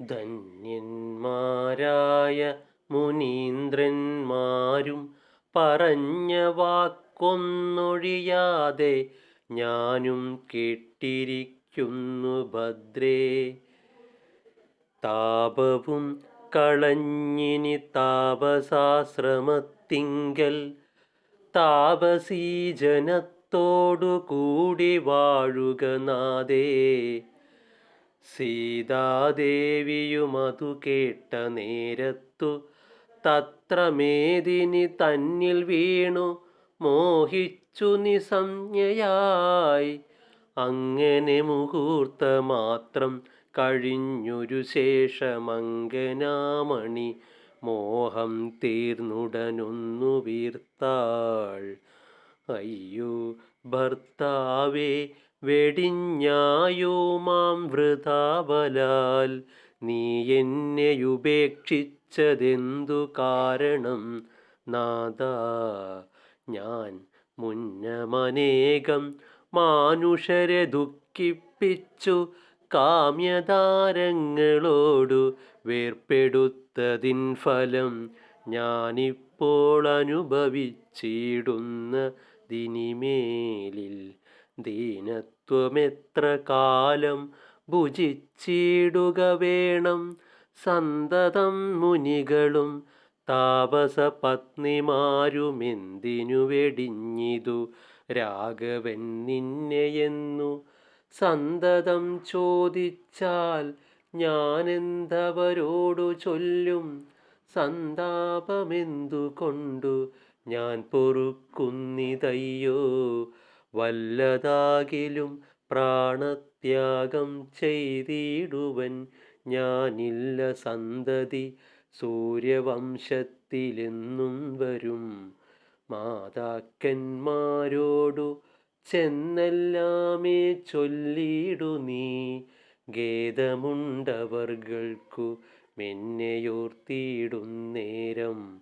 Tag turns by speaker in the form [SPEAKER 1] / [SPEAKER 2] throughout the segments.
[SPEAKER 1] ധന്യന്മാരായ മുനീന്ദ്രന്മാരും പറഞ്ഞ വാക്കൊന്നൊഴിയാതെ ഞാനും കേട്ടിരിക്കുന്നു ഭദ്രേ. താപവും കളഞ്ഞിനി താപസാശ്രമത്തിങ്കൽ താപസീജനത്തോടു കൂടി വാഴുക നാദേ സീതാദേവിയുമതു കേട്ട നേരത്തു തത്ര മേദിനി തന്നിൽ വീണു മോഹിച്ചു നിസംജ്ഞയായി. അങ്ങനെ മുഹൂർത്തമാത്രം കഴിഞ്ഞൊരു ശേഷമങ്കനാമണി മോഹം തീർന്നുടനൊന്നു വീർത്താൾ. അയ്യോ ഭർത്താവേ വെടിഞ്ഞായോ മാം വൃതാബലാൽ നീ എന്നെ എന്നെയുപേക്ഷിച്ചതെന്തു കാരണം? നാദ ഞാൻ മുന്നമനേകം മാനുഷരെ ദുഃഖിപ്പിച്ചു. കാമ്യതാരങ്ങളോടു വേർപ്പെടുത്തതിൻ ഫലം ഞാനിപ്പോൾ അനുഭവിച്ചിടുന്ന ദിനിമേലിൽ ദീനത്വമെത്ര കാലം ഭുജിച്ചിടുക വേണം സന്തതം മുനികളും താപസ പത്നിമാരുമെന്തിനു വെടിഞ്ഞിതു രാഘവൻ നിന്നെയെന്നു സന്തതം ചോദിച്ചാൽ ഞാനെന്തവരോടു ചൊല്ലും സന്താപമെന്തുകൊണ്ടു ഞാൻ പൊറുക്കുന്നിതയ്യോ വല്ലതാകിലും പ്രാണത്യാഗം ചെയ്തിടുവൻ. ഞാനില്ല സന്തതി സൂര്യവംശത്തിലെന്നും വരും. മാതാക്കന്മാരോടു ചെന്നെല്ലാമേ ചൊല്ലിടു നീ. ഖേദമുണ്ടവർകൾക്കു മെന്നെയോർത്തിയിടുന്നേരം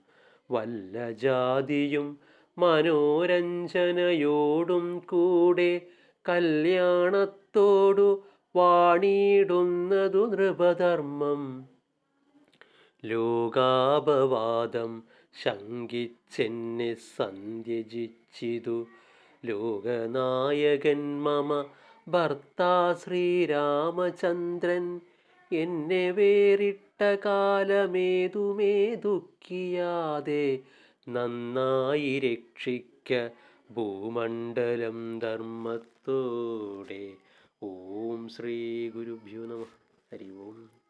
[SPEAKER 1] വല്ല ജാതിയും മനോരഞ്ജനയോടും കൂടെ കല്യാണത്തോടു വാണിയിടുന്നതു നൃപധർമ്മം. ലോകാപവാദം ശങ്കിച്ചെന്നെ സന്ധ്യജിച്ചിതു. ലോകനായകൻ മമ ഭർത്താ ശ്രീരാമചന്ദ്രൻ എന്നെ വേറിട്ട കാലമേതുമേ ദുഃഖിയാതെ നന്നായി രക്ഷിക്ക ഭൂമണ്ഡലം ധർമ്മത്തോടെ. ഓം ശ്രീ ഗുരുഭ്യോ നമ. ഹരി ഓം.